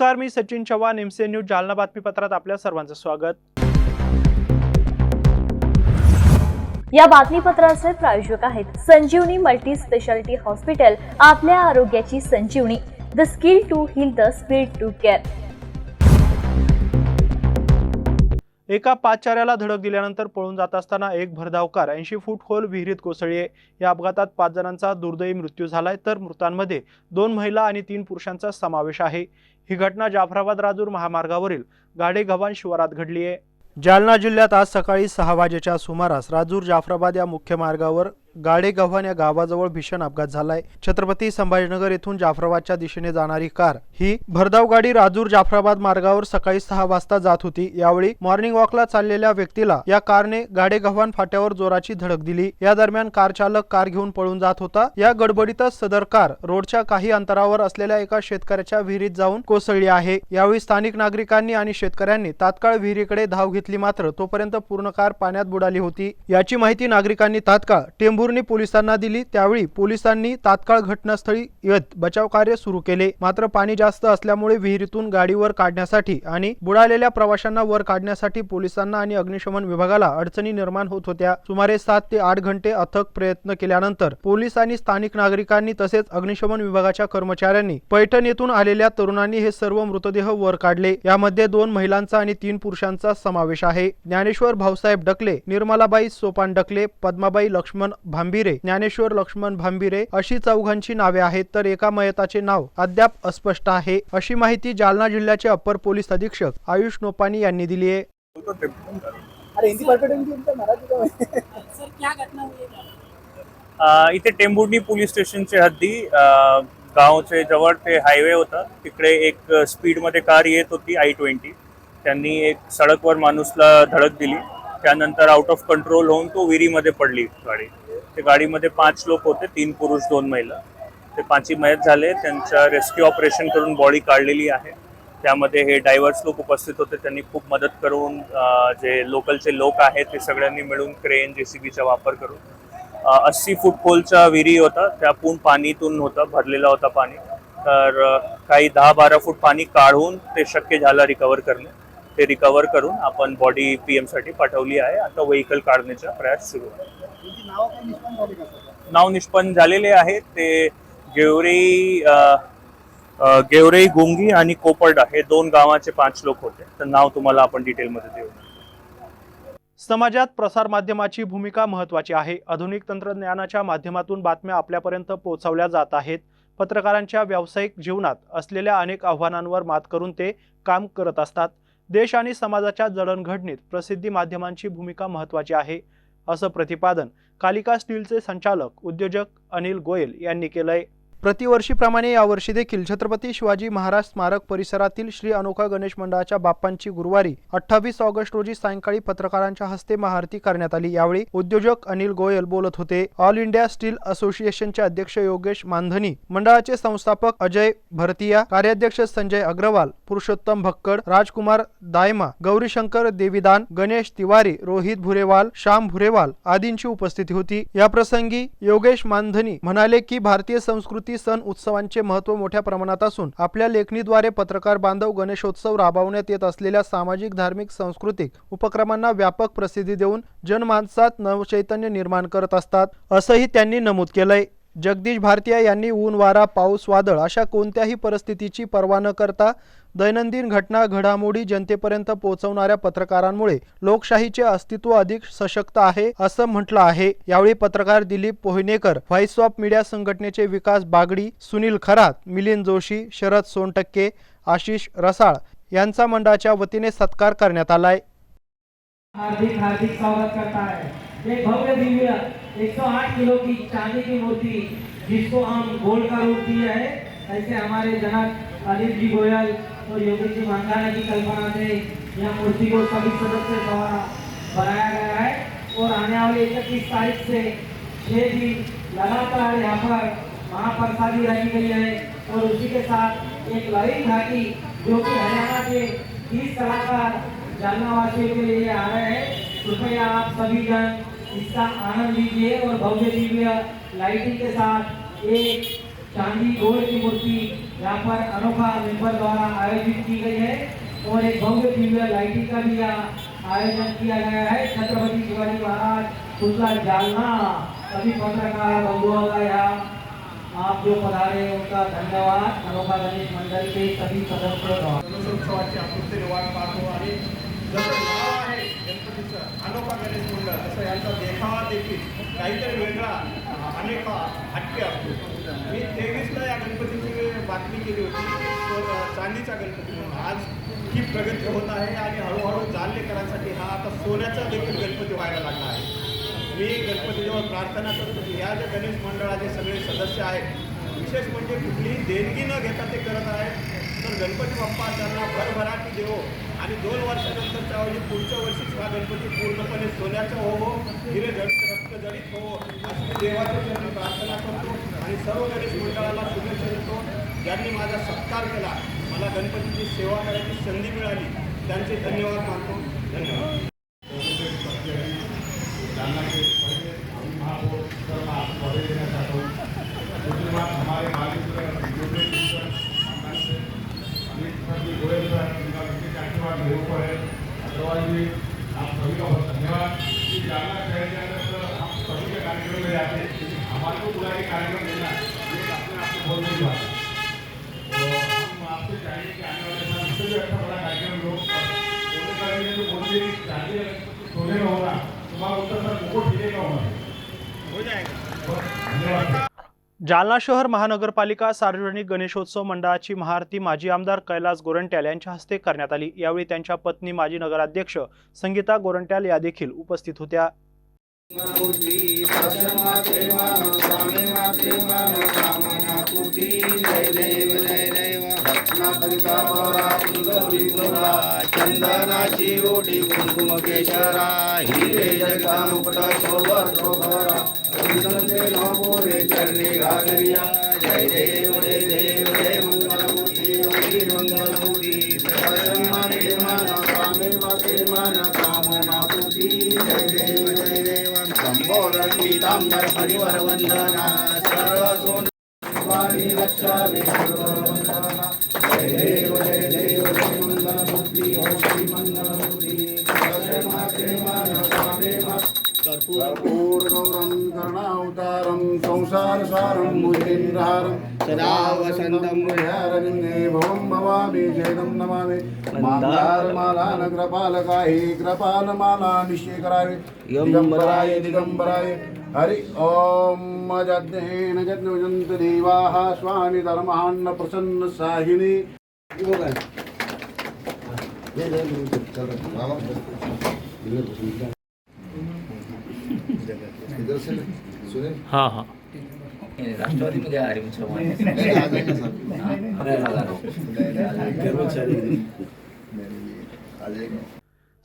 नमस्कार मी Sachin Chavan MC news Jalna बातमीपत्रात आपल्या सर्वांचं स्वागत. या बातमीपत्राचे प्रायोजक आहेत संजीवनी मल्टी स्पेशालिटी हॉस्पिटल आपल्या आरोग्याची संजीवनी. The skill to heal the speed to care एका पाचचाऱ्याला धडक दिल्यानंतर पळून जात असताना एक भरधाव कार ऐंशी फूट खोल विहिरीत कोसळली. या अपघातात पाच जणांचा दुर्दैवी मृत्यू झालाय तर मृतांमध्ये दोन महिला आणि तीन पुरुषांचा समावेश आहे. ही घटना जाफराबाद राजूर महामार्गावरील गाडे शिवारात घडली आहे जालना जिल्ह्यात आज सकाळी सहा वाजेच्या सुमारास राजूर जाफराबाद या मुख्य मार्गावर गाडेगव्हाण या गावाजवळ भीषण अपघात झालाय. छत्रपती संभाजीनगर येथून जाफराबादच्या दिशेने जाणारी कार. ही भरधाव गाडी राजूर जाफराबाद मार्गावर सकाळी सहा वाजता जात होती. यावेळी मॉर्निंग वॉकला चाललेल्या व्यक्तीला या कारने गाडेगव्हाण फाट्यावर जोराची धडक दिली. या दरम्यान कार चालक कार घेऊन पळून जात होता. या गडबडीतच सदर कार रोडच्या काही अंतरावर असलेल्या एका शेतकऱ्याच्या विहिरीत जाऊन कोसळली आहे. यावेळी स्थानिक नागरिकांनी आणि शेतकऱ्यांनी तात्काळ विहिरीकडे धाव घेतली मात्र तोपर्यंत पूर्ण कार पाण्यात बुडाली होती. याची माहिती नागरिकांनी तात्काळ टेंभुर्णी पोलिसांना दिली. त्यावेळी पोलिसांनी तात्काळ घटनास्थळी येत बचाव कार्य सुरू केले. मात्र पाणी जास्त असल्यामुळे विहिरीतून गाडीवर काढण्यासाठी आणि बुडालेल्या प्रवाशांना वर काढण्यासाठी पोलिसांना आणि अग्निशमन विभागाला अडचणी निर्माण होत होत्या. सुमारे सात ते आठ घंटे अथक प्रयत्न केल्यानंतर पोलीस आणि स्थानिक नागरिकांनी तसेच अग्निशमन विभागाच्या कर्मचाऱ्यांनी पैठण येथून आलेल्या तरुणांनी हे सर्व मृतदेह वर काढले. यामध्ये दोन महिलांचा आणि तीन पुरुषांचा समावेश आहे. ज्ञानेश्वर भाऊसाहेब डकले निर्मलाबाई सोपान डकले पद्माबाई लक्ष्मण भांबिरे ज्ञानेश्वर लक्ष्मण भांबिरे अशी चौघांची नावे आहेत तर एका मयताचे नाव अद्याप अस्पष्ट आहे अशी माहिती जालना जिल्ह्याचे अप्पर पोलीस अधीक्षक आयुष नोपानी यांनी दिली आहे. अरे हिंदी परफेक्ट हिंदी बोलते मराठी का? सर क्या घटना हुई अ, इथे टेंभुर्णी पोलीस स्टेशनच्या हद्दी गावचे जवळ ते हायवे होता. तिकडे एक स्पीडमध्ये कार येत होती आय ट्वेंटी. त्यांनी एक सडकवर माणूसला धडक दिली. त्यानंतर आउट ऑफ कंट्रोल होऊन तो विहिरीमध्ये पडली गाडी. ते गाडीमध्ये पाच लोक होते तीन पुरुष दोन महिला. ते पाचही मयत झाले त्यांच्या रेस्क्यू ऑपरेशन करून बॉडी काढलेली आहे. त्यामध्ये हे डायव्हर्स लोक उपस्थित होते त्यांनी खूप मदत करून जे लोकलचे लोक आहेत ते सगळ्यांनी मिळून क्रेन जे सी बीचा वापर करून अस्सी फूट खोलचा विहिरी होता त्यापून पाणीतून होता भरलेला होता पाणी. तर काही दहा बारा फूट पाणी काढून ते शक्य झालं रिकवर करणे. ते रिकवर करून आपण बॉडी पीएमसाठी पाठवली आहे. आता व्हेकल काढण्याचा प्रयास सुरू आहे. नाव निष्पन्न झालेले आहे. ते गेवरे गेवरेई गेवरे गुंगी आणि कोपर्डा हे दोन गावाचे पाच लोक होते. तर नाव तुम्हाला आपण डिटेलमध्ये देऊ. समाजात प्रसारमाध्यमाची भूमिका महत्त्वाची आहे. आधुनिक तंत्रज्ञानाच्या माध्यमातून बातम्या आपल्यापर्यंत पोहोचवल्या जात आहेत. पत्रकारांच्या व्यावसायिक जीवनात असलेल्या अनेक आव्हानांवर मात करून ते काम करत असतात. देश आणि समाजाच्या जडणघडणीत प्रसिद्धी माध्यमांची भूमिका महत्त्वाची आहे असं प्रतिपादन कालिका स्टीलचे संचालक उद्योजक अनिल गोयल यांनी केलंय. प्रतिवर्षीप्रमाणे यावर्षी देखील छत्रपती शिवाजी महाराज स्मारक परिसरातील श्री अनोखा गणेश मंडळाच्या बाप्पांची गुरुवारी अठ्ठावीस ऑगस्ट रोजी सायंकाळी पत्रकारांच्या हस्ते महाआरती करण्यात आली. यावेळी उद्योजक अनिल गोयल बोलत होते. ऑल इंडिया स्टील असोसिएशनचे अध्यक्ष योगेश मानधनी मंडळाचे संस्थापक अजय भरतिया कार्याध्यक्ष संजय अग्रवाल पुरुषोत्तम भक्कड राजकुमार दायमा गौरीशंकर देवीदान गणेश तिवारी रोहित भुरेवाल श्याम भुरेवाल आदींची उपस्थिती होती. याप्रसंगी योगेश मानधनी म्हणाले की भारतीय संस्कृती सण उत्सवांचे महत्त्व मोठ्या प्रमाणात असून आपल्या लेखणीद्वारे पत्रकार बांधव गणेशोत्सव राबवण्यात येत असलेल्या सामाजिक धार्मिक सांस्कृतिक उपक्रमांना व्यापक प्रसिद्धी देऊन जनमानसात नवचैतन्य निर्माण करत असतात असंही त्यांनी नमूद केलंय. जगदीश भारतीय यांनी ऊन वारा पाऊस वादळ अशा कोणत्याही परिस्थितीची पर्वा न करता दैनंदिन घटना घडामोडी जनतेपर्यंत पोहोचवणाऱ्या पत्रकारांमुळे लोकशाहीचे अस्तित्व अधिक सशक्त आहे असं म्हटलं आहे. यावेळी पत्रकार Dilip Pohinekar voice of media संघटनेचे विकास बागडी सुनील खरात मिलिंद जोशी शरद सोनटक्के आशिष रसाळ यांचा मंडळाच्या वतीने सत्कार करण्यात आलाय. हार्दिक हार्दिक स्वागत करता है एक भव्य दिव्य 108 किलो की चांदी की मूर्ति जिसको हम गोल्ड का रूप दिए है ऐसे हमारे जनक अनिल जी गोयल और योगी जी मांधाना की कल्पना से यह मूर्ति को सभी सदस्य द्वारा बनाया गया है और आने वाले इकतीस तारीख से छह दिन लगातार यहाँ पर महाप्रसादी रखी गई है और उसी के साथ एक लड़ी घाटी जो कि हरियाणा के तीस कलाकार जालना वासियों के लिए आ रहे हैं। कृपया आप सभी जन इसका आनंद लीजिए और भव्य दिव्य लाइटिंग के साथ एक चांदी गोल की मूर्ति यहाँ पर अनोखा मेम्बर द्वारा आयोजित की गई है और एक भव्य दिव्य लाइटिंग का भी यहाँ आयोजन किया गया है। छत्रपति शिवाजी महाराज पुतला जालना सभी पत्रकार बंधुओं का यहाँ आप जो पधारे उनका धन्यवाद। अनोखा गणेश मंडल के सभी सदस्यों का। गणेशोत्सवाची पाहतो आणि जसं नाव आहे गणपतीचं अनोखा गणेश मंडळ तसं यांचा देखावा देखील काहीतरी वेगळा अनेक हटके असतो मी तेवीसला या गणपतीची बातमी केली होती तर चांदीचा गणपती म्हणून. आज ही प्रगती होत आहे आणि हळूहळू जालनेकरांसाठी हा आता सोन्याचा देखील गणपती व्हायला लागला आहे. मी गणपतीजवळ प्रार्थना करतो की ह्या ज्या गणेश मंडळाचे सगळे सदस्य आहेत विशेष म्हणजे कुठलीही देणगी न घेता ते करत आहेत तर गणपती बाप्पा त्यांना भरभराटी देवो. आणि दोन वर्षानंतरच्या ऐवजी पुढच्या वर्षीच हा गणपती पूर्णपणे सोन्याचा हो हिरे गणपती रक्त जडित हो अशी मी देवाच्या चरणी प्रार्थना करतो आणि सर्व गणेश मंडळाला शुभेच्छा देतो. ज्यांनी माझा सत्कार केला मला गणपतीची सेवा करायची संधी मिळाली त्यांचे धन्यवाद मानतो. धन्यवाद जालना के पहले अभी महापौर सर मैं आपको बधाई देना चाहता हूँ दूसरी बात हमारे मालिक यूपी सर से अमित सर जी गोयल सर उनका विशेष आशीर्वाद मेरे ऊपर है अदरवाइज भी आप सभी का बहुत धन्यवाद कि जालना शहर के अंदर सर हम सभी के कार्यक्रम में जाते हैं लेकिन हमारे को बुला के कार्यक्रम देना ये अपने आप को बहुत बड़ी बात है तो हम आपसे चाहेंगे कि आने वाले समय इससे भी अच्छा बड़ा कार्यक्रम लोग सोने का भी जो बोलते हैं कि चांदी सोने का होगा तुम्हारा उत्तर सर मुकुट हीरे का होगा हो जाएगा धन्यवाद जालना शहर महानगरपालिका सार्वजनिक गणेशोत्सव मंडळाची महाआरती माजी आमदार कैलास गोरंट्याल यांच्या हस्ते करण्यात आली यावेळी त्यांच्या पत्नी माजी नगराध्यक्ष संगीता गोरंट्याल या देखील उपस्थित होत्या चंदनाची ओटी कुंकुम केशरा हिरे जगा मुकुट शोभा शोभरा चंदनचे चरणी घागरिया जय देव जय देव जय मंगलमूर्ती योगी मंगलमूर्ती. माने मन कामे वाके मन कामना पूर्ती जय देव जय देव संबोधन गीतांबर हरिवर वंदना भवं भवामि नमामि। कृपालमाला निश्चयकराय दिगम्बराय दिगम्बराय। हरि ॐ जज्ञेन जज्ञजन्तु देवाः स्वानि धर्मान्न प्रसन्न साहिनी। हां हां। राष्ट्रवादीमध्ये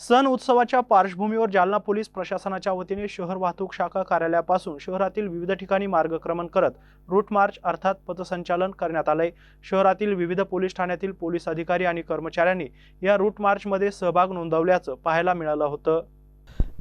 सण उत्सवाच्या पार्श्वभूमीवर जालना पोलीस प्रशासनाच्या वतीने शहर वाहतूक शाखा कार्यालयापासून शहरातील विविध ठिकाणी मार्गक्रमण करत रूट मार्च अर्थात पथसंचालन करण्यात आलंय. शहरातील विविध पोलीस ठाण्यातील पोलीस अधिकारी आणि कर्मचाऱ्यांनी या रूट मार्चमध्ये सहभाग नोंदवल्याचं पाहायला मिळालं होतं.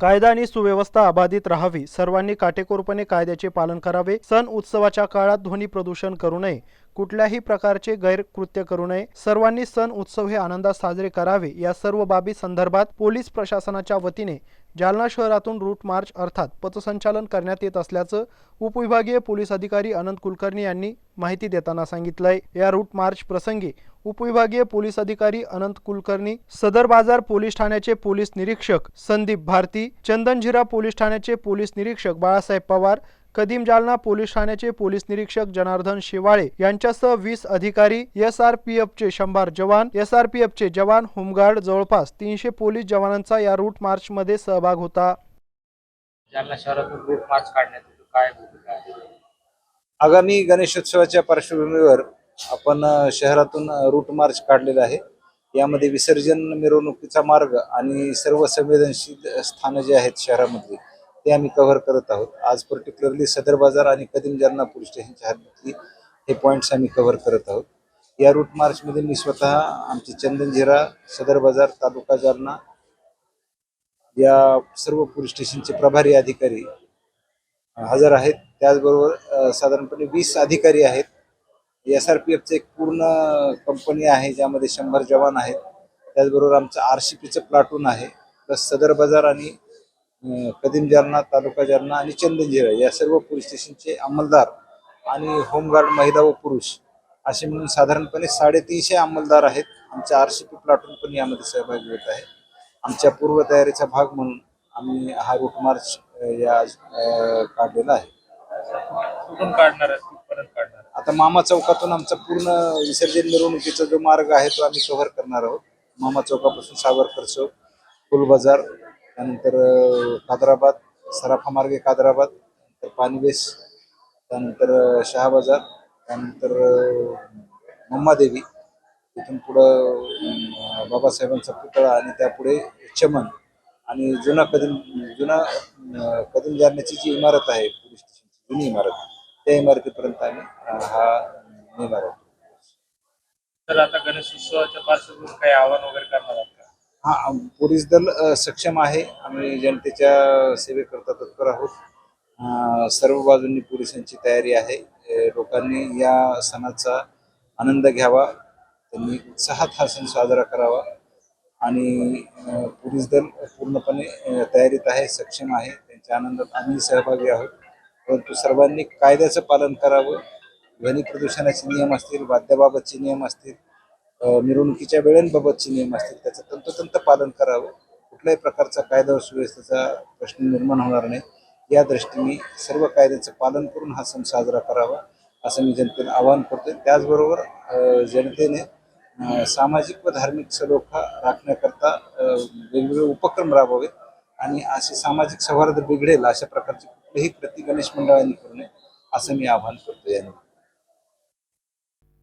कायदा आणि सुव्यवस्था अबाधित राहावी. सर्वांनी काटेकोरपणे कायद्याचे पालन करावे. सण उत्सवाच्या काळात ध्वनी प्रदूषण करू नये. कुठल्याही प्रकारचे गैरकृत्य करू नये. सर्वांनी सण उत्सव हे आनंदात साजरे करावे. या सर्व बाबी संदर्भात पोलीस प्रशासनाच्या वतीने जालना शहरातून रूट मार्च अर्थात पथसंचालन करण्यात येत असल्याचं उपविभागीय पोलीस अधिकारी अनंत कुलकर्णी यांनी माहिती देताना सांगितलंय. या रूट मार्च प्रसंगी उपविभागीय पोलीस अधिकारी अनंत कुलकर्णी सदर बाजार पोलीस ठाण्याचे पोलीस निरीक्षक संदीप भारती चंदनझिरा पोलीस ठाण्याचे पोलीस निरीक्षक बाळासाहेब पवार कदीम जालना पोलीस ठाण्याचे पोलीस निरीक्षक जनार्दन शेवाळे यांच्यासह वीस अधिकारी एस आर पी एफचे शंभर जवान एस आर पी एफचे जवान होमगार्ड जवळपास तीनशे पोलीस जवानांचा या रूट मार्चमध्ये सहभाग होता. जालना शहरातून रूट मार्च काढण्यात येतो. काय भूमिका आहे आगामी गणेशोत्सवाच्या पार्श्वभूमीवर आपण शहरातून रूट मार्च काढलेला आहे. यामध्ये विसर्जन मिरवणुकीचा मार्ग आणि सर्व संवेदनशील स्थानं जे आहेत शहरामधली ते आम्ही कव्हर करत आहोत. आज पर्टिक्युलरली सदर बाजार आणि कदीम जालना पोलीस स्टेशनच्या हद्दीतली हे पॉईंट्स आम्ही कव्हर करत आहोत. या रूट मार्चमध्ये मी स्वतः आमचे चंदनझिरा सदर बाजार तालुका जालना या सर्व पोलीस स्टेशनचे प्रभारी अधिकारी हजर आहेत. त्याचबरोबर साधारणपणे वीस अधिकारी आहेत. एस आर पी एफचं एक पूर्ण कंपनी आहे ज्यामध्ये शंभर जवान आहेत. त्याचबरोबर आमचं आर सी पीचं प्लाटून आहे. प्लस सदर बाजार आणि कदीम जालना तालुका जालना आणि चंदनजिरा या सर्व पोलीस स्टेशनचे अंमलदार आणि होमगार्ड महिला व पुरुष असे म्हणून साधारणपणे साडेतीनशे अंमलदार आहेत. आमच्या आर सी पी प्लाटून पण यामध्ये सहभागी होत आहे. आमच्या पूर्वतयारीचा भाग म्हणून आम्ही हा रूट मार्च या काढलेला आहे. कुठून काढणार आहे? काढणार? आता मामा चौकातून आमचा पूर्ण विसर्जन मिरवणुकीचा जो मार्ग आहे तो आम्ही कव्हर करणार आहोत. मामा चौकापासून सावरकर चौक फुल बाजार त्यानंतर कादराबाद सराफा मार्गे कादराबाद तर पानवेस त्यानंतर शहाबाजार शहा बाजार त्यानंतर मम्मादेवी तिथून पुढं बाबासाहेबांचा पुतळा आणि त्यापुढे चमन आणि जुना कदम जुना कदम जाण्याची जी इमारत आहे पोलीस स्टेशनची जुनी इमारत त्या इमारतीपर्यंत आम्ही हा नेणार आहोत तर आता गणेश उत्सवाच्या पार्श्वभूमीवर काही आवाहन वगैरे करणार आहोत हा पोलीस दल सक्षम आहे. आम्ही जनतेच्या सेवेकरता तत्पर आहोत. सर्व बाजूंनी पोलिसांची तयारी आहे. लोकांनी या सणाचा आनंद घ्यावा. त्यांनी उत्साहात हा सण साजरा करावा. आणि पोलीस दल पूर्णपणे तयारीत आहे सक्षम आहे. त्यांच्या आनंदात आम्ही सहभागी आहोत. परंतु सर्वांनी कायद्याचं पालन करावं. ध्वनी प्रदूषणाचे नियम असतील वाद्याबाबतचे नियम असतील मिरवणुकीच्या वेळांबाबतचे नियम असतील त्याचं तंतोतंत पालन करावं. कुठल्याही प्रकारचा कायदा व सुव्यवस्थेचा प्रश्न निर्माण होणार नाही. या दृष्टीने सर्व कायद्याचं पालन करून हा सण साजरा करावा असं मी जनतेला आवाहन करतोय. त्याचबरोबर जनतेने सामाजिक व धार्मिक सलोखा राखण्याकरता वेगवेगळे उपक्रम राबवावेत आणि असे सामाजिक सौहार्द बिघडेल अशा प्रकारची कुठलीही कृती गणेश मंडळांनी करू नये असं मी आवाहन करतो यांनी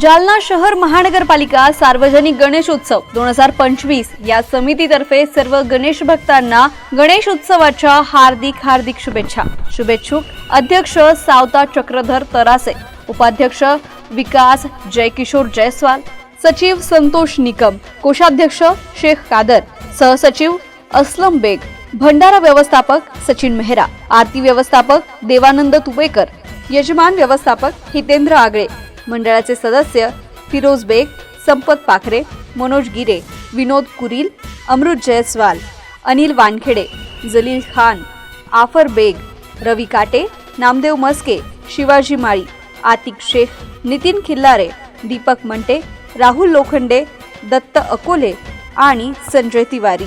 जालना शहर महानगरपालिका सार्वजनिक गणेशोत्सव दोन हजार पंचवीस या समितीतर्फे सर्व गणेश भक्तांना गणेश उत्सवाच्या हार्दिक हार्दिक शुभेच्छा. शुभेच्छुक अध्यक्ष सावता चक्रधर तरासे उपाध्यक्ष विकास जयकिशोर जयस्वाल सचिव संतोष निकम कोषाध्यक्ष शेख कादर सहसचिव अस्लम बेग भंडारा व्यवस्थापक सचिन मेहरा आरती व्यवस्थापक देवानंद तुबेकर यजमान व्यवस्थापक हितेंद्र आगळे मंडळाचे सदस्य फिरोज बेग संपत पाखरे मनोज गिरे विनोद कुरील अमृत जयस्वाल अनिल वानखेडे जलील खान आफर बेग रवी काटे नामदेव मस्के शिवाजी माळी आतिक शेख नितीन खिल्लारे दीपक मंटे राहुल लोखंडे दत्त अकोले आणि संजय तिवारी.